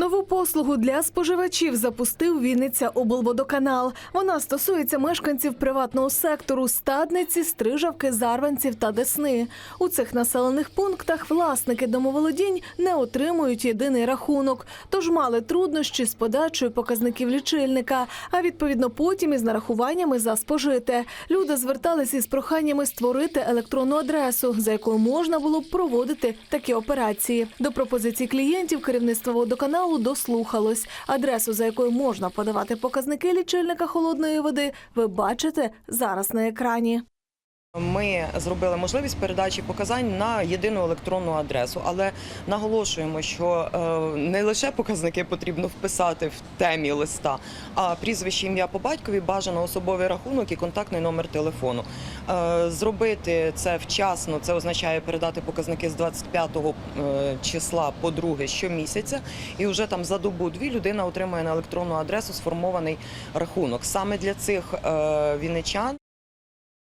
Нову послугу для споживачів запустив Вінниця облводоканал. Вона стосується мешканців приватного сектору Стадниці, Стрижавки, Зарванців та Десни. У цих населених пунктах власники домоволодінь не отримують єдиний рахунок, тож мали труднощі з подачею показників лічильника, а відповідно потім із нарахуваннями за спожите. Люди зверталися із проханнями створити електронну адресу, за якою можна було б проводити такі операції. До пропозицій клієнтів керівництво водоканалу дослухалось. Адресу, за якою можна подавати показники лічильника холодної води, ви бачите зараз на екрані. Ми зробили можливість передачі показань на єдину електронну адресу, але наголошуємо, що е, не лише показники потрібно вписати в темі листа, а прізвище ім'я по батькові, бажано особовий рахунок і контактний номер телефону. Е, Зробити це вчасно, це означає передати показники з 25 е, числа по друге щомісяця, і вже там за добу-дві людина отримує на електронну адресу сформований рахунок. Саме для цих вінничан